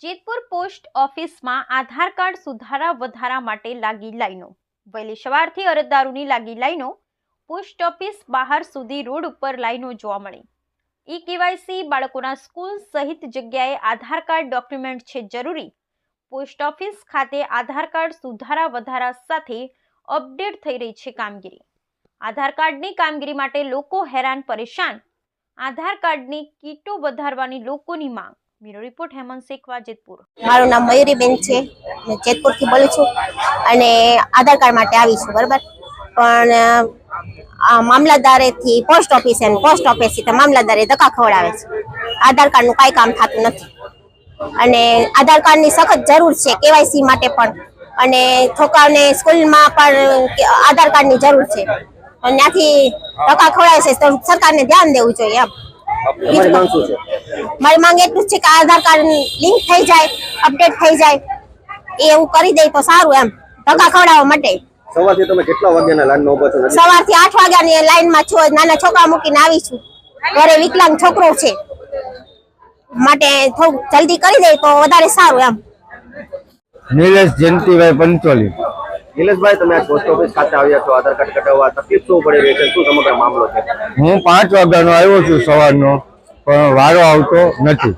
Jetpur post ઓફિસમાં આધાર card સુધારા વધારા માટે લાગી લાઈનો. વહેલી સવારથી અરજદારોની લાગી લાઈનો. પોસ્ટ ઓફિસ બહાર સુધી રોડ ઉપર લાઈનો જોવા મળી. ઈ કેવાયસી બાળકોના સ્કૂલ સહિત જગ્યાએ આધાર કાર્ડ ડોક્યુમેન્ટ છે જરૂરી. પોસ્ટ ઓફિસ ખાતે આધાર કાર્ડ સુધારા વધારા સાથે અપડેટ થઈ રહી છે કામગીરી. આધાર કાર્ડની કામગીરી માટે લોકો હેરાન પરેશાન. આધાર કાર્ડની કીટો વધારવાની લોકોની માંગ. બ્યુરો રિપોર્ટ હેમંત શેખવા જેતપુર મારું નામ મયુરીબેન છે. હું જેતપુરથી બોલું છું અને આધાર કાર્ડ માટે આવી છું બરાબર? પણ આ મામલતદારેથી પોસ્ટ ઓફિસ અને પોસ્ટ ઓફિસથી તો મામલતદારે ધક્કા ખવડાવે છે. આધાર કાર્ડનું કાંઈ કામ થતું નથી. અને આધાર કાર્ડની સખત જરૂર છે કેવાયસી માટે પણ. અને છોકરાઓને સ્કૂલમાં પણ આધાર કાર્ડની જરૂર છે. અને ત્યાંથી ધક્કા ખવડાવે છે તો સરકારને ધ્યાન દેવું જોઈએ એમ. તમારી માંગ શું છે? મારી માંગ એટલું જ છે કે આધાર કાર્ડ લિંક થઈ જાય અપડેટ થઈ જાય એવું કરી દે તો સારું એમ. ધક્કા ખવડાવવા માટે. સવારથી તમે કેટલા વાગ્યાના લાઈન ઊભા છો? સવારથી આઠ વાગ્યાની લાઈનમાં છું નાના છોકરા મૂકીને આવી છું. ઘરે વિકલાંગ છોકરો છે. માટે થોડું જલ્દી કરી દે તો વધારે સારું એમ. નિલેશ જયંતિભાઈ પંચોલી. નિલેશભાઈ તમે આ પોસ્ટ ઓફિસ ખાતે આવ્યા છો આધાર કાર્ડ કઢાવવા. તકલીફ શું પડી રહી છે? શું સમગ્ર મામલો છે? હું પાંચ વાગ્યાનો આવ્યો છું સવારનો. પણ વારો આવતો નથી.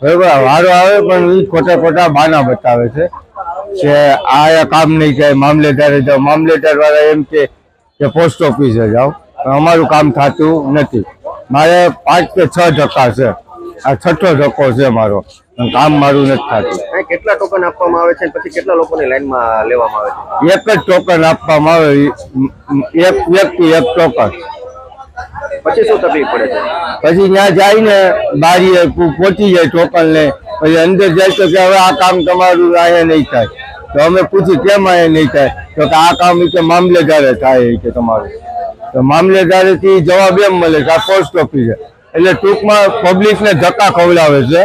બરોબર? વારો આવે પણ એ ખોટા ખોટા બાના બતાવે છે કે આ કામ નહીં થાય મામલેદારે જાઓ. મામલેદાર વાળા એમ કે કે પોસ્ટ ઓફિસે જાઓ. પણ અમારું કામ થતું નથી. મારે પાંચ કે છ ધક્કા છે. આ છઠ્ઠો ધક્કો છે મારો. કામ મારું નથી થતું. કેટલા ટોકન આપવામાં આવે છે પછી કેટલા લોકોની લાઈનમાં લેવામાં આવે છે? એક જ ટોકન આપવામાં આવે. એક વ્યક્તિ એક ટોકન પછી શું તકલીફ પડે છે? પછી ત્યાં જઈને બારીએ પહોંચી જાય ટોકન ને પછી અંદર જાય તો કે હવે આ કામ તમારું અહીંયા નહીં થાય. તો અમે પૂછી કેમ અહીંયા નહીં થાય? તો કે આ કામ કે મામલેદારે થાય કે તમારું. તો મામલેદારેથી જવાબ એમ મળે કે આ પોસ્ટ ઓફિસ એટલે ટૂંકમાં પબ્લિકને ધક્કા ખવડાવે છે.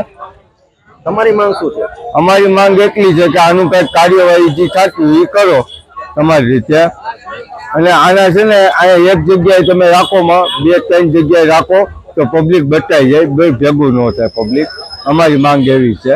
તમારી માંગ શું છે? અમારી માંગ એટલી છે કે આનું કંઈક કાર્યવાહી જે થતું એ કરો. તમારી રીતે. અને આના છે ને અહીંયા એક જગ્યાએ તમે રાખોમાં બે, ત્રણ જગ્યાએ રાખો, તો પબ્લિક બચાઈ જાય ભેગું ન થાય પબ્લિક અમારી માંગ એવી છે.